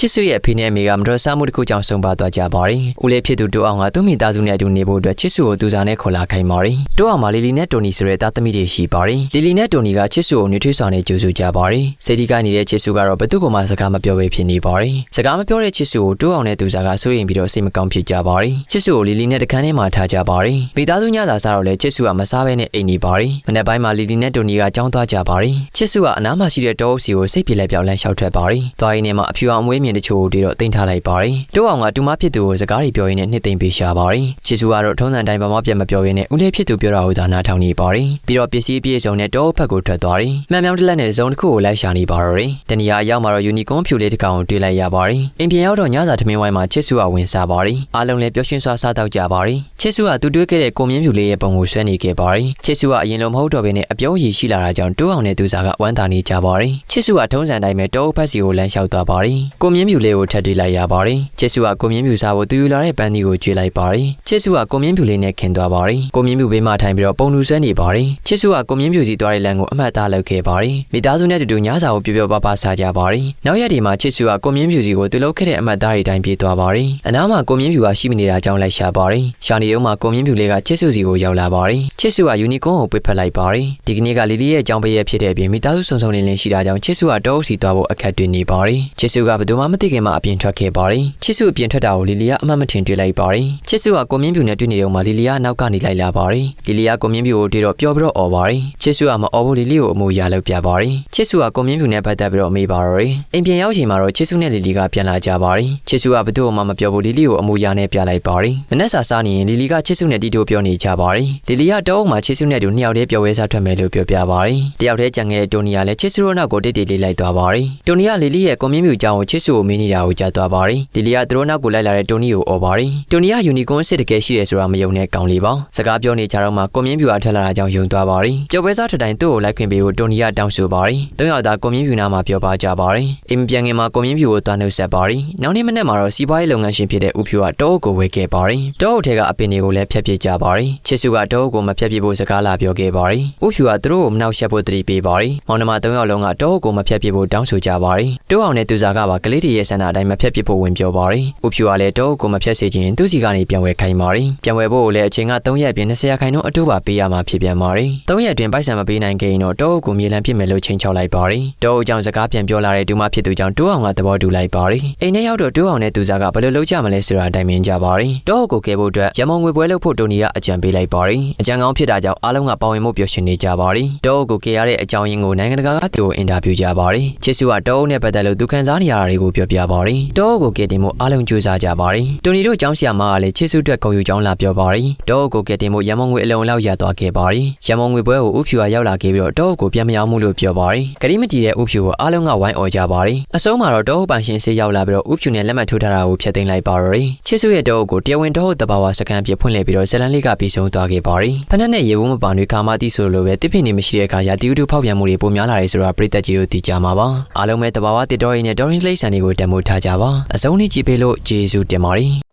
ချစ်စုရဲ့အဖေနဲ့အမေကမတော်ဆမှုတစ်ခုကြောင့်ဆုံးပါသွားကြပါတယ်။ဦးလေးဖြစ်သူတိုးအောင်ကသူ့မိသားစုနဲ့အတူနေဖို့အတွက်ချစ်စုကိုသူစားနဲ့ခေါ်လာခိုင်းပါတယ်။တိုးအောင်မှာလီလီနဲ့တိုနီဆိုတဲ့သားသမီးတွေရှိပါတယ်။လီလီနဲ့တိုနီကချစ်စုကိုနှွေးထွေးစွာနဲ့ကြိုဆိုကြပါတယ်။စိတ်ထိကနေနေတဲ့ချစ်စုကတော့ဘသူ့ကိုမှစကားမပြောဘဲဖြစ်နေပါတယ်။စကားမပြောတဲ့ချစ်စုကိုတိုးအောင်နဲ့သူစားကစိုးရင်ပြီးတော့စိတ်မကောင်းဖြစ်ကြပါတယ်။ချစ်စုကိုလီလီနဲ့တခန်းထဲမှာထားကြပါတယ်။မိသားစုညစာစားတော့လဲချစ်စုကမစားဘဲနဲ့အိမ်နေပါတယ်။မနေ့ပိုင်းမှာလီလီနဲ့တိုနီကကြောင်းသွားကြပါတယ်။ချစ်စုကအနားမှာရှိတဲ့တောအုပ်စီကိုစိတ်ပြေလက်ပြောင်းလန်းလျှောက်ထွက်ပါတယ်။သွားရင်းနဲ့မှအဖြူအောင်အမွေးမြင်တချို့ကိုတွေ့တော့တင်ထားလိုက်ပါတယ်။တိုးအောင်ကတူမဖြစ်သူကိုစကားတွေပြောရင်းနဲ့နှစ်သိမ့်ပေးရှာပါတယ်။ချစ်စုကတော့ထုံးစံတိုင်းဘာမှပြတ်မပြောရင်းနဲ့ဦးလေးဖြစ်သူပြောတာကိုသာနားထောင်နေပါတယ်။ပြီးတော့ပစ္စည်းပြည့်စုံတဲ့တောအုပ်ဖက်ကိုထွက်သွားတယ်။မှန်မြောင်းတစ်လက်နဲ့ဇုံတစ်ခုကိုလိုက်ရှာနေပါတော့တယ်။တနေရာအရောက်မှာတော့ယူနီကွန်ဖြူလေးတစ်ကောင်ကိုတွေ့လိုက်ရပါတယ်။အင်ပြန်ရောက်တော့ညစာသမင်းဝိုင်းမှာချစ်စုကဝင်စားပါတယ်။အားလုံးလည်းပျော်ရွှင်စွာစားတော့ကြပါတယ်။ ချစ်စုကသူတွေ့ခဲ့တဲ့ကိုမြင့်ဖြူလေးရဲ့ပုံကိုဆွဲနေခဲ့ပါတယ်။ချစ်စုကအရင်လိုမဟုတ်တော့ဘဲနဲ့အပြုံးရည်ရှိလာတာကြောင့်တိုးအောင်နဲ့သူစားကဝမ်းသာနေကြပါတယ်။ချစ်စုကထုံးစံတိုင်းပဲတောအုပ်ဖက်စီကိုလမ်းလျှောက်သွားပါတယ်။ကိုမြင့်ဖြူလေးကိုထပ်တွေ့လိုက်ရပါတယ်။ချစ်စုကကိုမြင့်ဖြူစားဖို့သူယူလာတဲ့ပန်းဒီကိုကျွေးလိုက်ပါတယ်။ချစ်စုကကိုမြင့်ဖြူလေးနဲ့ခင်သွားပါတယ်။ကိုမြင့်ဖြူဘေးမှာထိုင်ပြီးတော့ပုံလူဆွဲနေပါတယ်။ချစ်စုကကိုမြင့်ဖြူစီသွားတဲ့လမ်းကိုအမှတ်သားလုပ်ခဲ့ပါတယ်။မိသားစုနဲ့တူတူညစာကိုပြပြပပစားကြပါတယ်။နောက်ရက်ဒီမှာချစ်စုကကိုမြင့်ဖြူစီကိုသူလုပ်ခဲ့တဲ့အမှတ်သားတွေတိုင်းပြေးသွားပါတယ်။အနားမှာကိုမြင့်ဖြူကရှိမနေတာကြောင့်လိုက်ရှာပါတယ်။ရှာနေတော့မှကိုမြင့်ဖြူလေးကချစ်စုစီကိုရောက်လာပါတယ်။ချစ်စုကယူနီကွန်ကိုပြစ်ဖက်လိုက်ပါတယ်။ဒီကနေ့ကလီလီရဲ့အကြောင်းပေးရဖြစ်တဲ့အပြင်မိသားစုစုံစုံလင်းလင်းရှိတာကြောင့်ချစ်စုကတော့စီသွားဖို့အခက်တွေ့နေပါတယ်။ချစ်စုကဘယ်သူမှမသိခင်မှာအပြင်ထွက်ခဲ့ပါတယ်။ချစ်စုအပြင်ထွက်တာကိုလီလီကအမှတ်မထင်တွေ့လိုက်ပါတယ်။ချစ်စုကကိုမြင့်ဖြူနဲ့တွေ့နေတော့မှလီလီကအနောက်ကနေလိုက်လာပါတယ်။လီလီကကိုမြင့်ဖြူကိုတွေ့တော့ပျော်ပြီးတော့អော်ပါတယ်။ချစ်စုကမអော်ဘူးလီလီကိုအမူအရာလုပ်ပြပါတယ်။ချစ်စုကကိုမြင့်ဖြူနဲ့ပတ်သက်ပြီးတော့မေးပါတော့တယ်။အိမ်ပြန်ရောက်ချိန်မှာတော့ချစ်စုနဲ့လီလီကပြန်လာကြပါတယ်။ချစ်စုကဘသူ့မှမပြောဘူးလီလီကိုအမူအရာနဲ့ပြလိုက်ပါတယ်။မနက်စာစားနေရင်လီလီကချစ်စုနဲ့တီတိုပြောနေကြပါတယ်။လီလီကတော့မှချစ်စုနဲ့တူနှစ်ယောက်တည်းပျော်ဝဲစားထွက်မယ်လို့ပြောပြပါတယ်။တယောက်တည်းကြံခဲ့တဲ့တိုနီကလည်းချစ်စုတို့နောက်ကိုတိတ်တိတ်လေးလိုက်သွားပါတယ်။တိုနီကလီလီရဲ့ကိုမြင့်ဖြူအကြောင်းကိုချစ်စုကိုမေးနေတာကိုကြားသွားပါတယ်။လီလီကသူတို့နောက်ကိုလိုက်လာတဲ့တိုနီကိုអော်ပါတယ်။တိုနီကယူနီကွန်စစ်တကယ်ရှိတယ်ဆိုတာမယုံတဲ့ကောင်လေးပါ။စကားပြောနေကြတော့မှကိုမြင့်ဖြူကထွက်လာတာကြောင့်ယုံသွားပါတယ်။ပျော်ပွဲစားထတိုင်းသူ့ကိုလိုက်ခွင့်ပေးဖို့တိုနီကတောင်းဆိုပါတယ်။သုံးယောက်သားကိုမြင့်ဖြူနာမှာပြောပါကြပါတယ်။အိမ်ပြန်ငင်မှာကိုမြင့်ဖြူကိုတွားနှုတ်ဆက်ပါတယ်။နောက်နေ့မနေ့မှာတော့စီးပွားရေးလုပ်ငန်းရှင်ဖြစ်တဲ့ဦးဖြူကတောအုပ်ကိုဝယ်ခဲ့ပါတယ်။တောအုပ်ထဲကအပင်တွေကိုလည်းဖျက်ပစ်ကြပါတယ်။ချစ်စုကတောအုပ်ကိုမဖျက်ပစ်ဖို့စကားလာပြောခဲ့ပါတယ်။ဦးဖြူကသူတို့ကိုမနှောက်ယှက်ဖို့တတိပေးပါတယ်။မောင်နှမသုံးယောက်လုံးကတောအုပ်ကိုမဖျက်ပစ်ဖို့တောင်းဆိုကြပါတယ်။တောအောင်နဲ့သူစားကပါကလေးတွေရဲ့ဆန္ဒအတိုင်းမဖျက်ပစ်ဖို့ဝင်ပြောပါတယ်။ဦးဖြူကလည်းတောအုပ်ကိုမဖျက်စေချင်သူစီကနေပြန်ဝယ်ခိုင်းပါတယ်။ပြန်ဝယ်ဖို့ကိုလည်းအချိန်က3ရက်ပြင်20ရာခိုင်နှုန်းအတူပါပေးရမှာဖြစ်ပြန်ပါတယ်။3ရက်အတွင်းပိုက်ဆံမပေးနိုင်ခဲ့ရင်တော့တောအုပ်ကိုမြေလံပစ်မယ်လို့ချိန်ချောက်လိုက်ပါတယ်။တောအုပ်ကြောင့်စကားပြန်ပြောလာတဲ့ဒူမဖြစ်သူကြောင့်တိုးအောင်ကသဘောတူလိုက်ပါတယ်။အိမ်ထဲရောက်တော့တိုးအောင်နဲ့သူစားကဘယ်လိုလုပ်ကြမလဲဆိုတာတိုင်ပင်ကြပါတယ်။တောအုပ်ကိုကဲဖို့အတွက်ရမုံငွေပွဲလုပ်ဖို့တိုနီကအကြံပေးလိုက်ပါတယ်။အကြံကောင်းဖြစ်တာကြောင့်အားလုံးကပါဝင်မှုပျော်ရွှင်နေကြပါတယ်။တောအုပ်ကိုကဲရတဲ့အကြောင်းရင်းကိုနိုင်ငံတကာကသူ့ကိုအင်တာဗျူးကြပါတယ်။ချစ်စုကတောအုပ်နဲ့ပတ်သက်လို့သူခံစားနေရတာတွေကိုပြောပြပါတယ်။တောအုပ်ကိုကဲတင်မှုအားလုံးကြိုးစားကြပါတယ်။တိုနီတို့အကြောင်းဆရာမကလည်းချစ်စုအတွက်ဂုဏ်ယူကြောင်းလာပြောပါတယ်။တောအုပ်ကိုကဲတင်မှုရမုံငွေအလုံးလောက်ရသွားခဲ့ပါတယ်။ရမုံငွေပွဲကိုဥဖြူကရောက်လာခဲ့ပြီးတော့တောအုပ်ကိုပြန်မရောက်မှုလို့ပြောပါတယ်။ဂရီမတီတဲ့ဥဖြူကိုအားလုံးကဝိုင်းအော်ကြပါတယ်။အဆုံးမှာတော့တောအုပ်ပိုင်ရှင်ဆေးရောက်လာပြီးတော့ဥဖြူနဲ့လက်မှတ်ထိုးထားတာကိုဖျက်သိမ်းလိုက်ပါတော့တယ်။ချစ်စုရဲ့တောအုပ်ကိုတရားဝင်တောအုပ်တဘာဝစကန်ပြဖွင့်လှစ်ပြီးတော့ဇလန်လေးကပြီးဆုံးသွားခဲ့ပါတယ်။ဖနက်နဲ့ရေဘူးမပန်တွေကာမတိဆိုလိုပဲတစ်ဖိနေမရှိတဲ့အခါရာတီဥတုဖောက်ပြန်မှုတွေပိုများလာတယ်ဆိုတာပြည်သက်ကြီးတို့သိကြမှာပါ။အားလုံးပဲတဘာဝတစ်တော်ရင်းနဲ့တော်ရင်းလိမ့်ဆန်တွေကိုတံမိုးထားကြပါ။အစုံနေ့ကြည့်ပေးလို့ကျေးဇူးတင်ပါတယ်။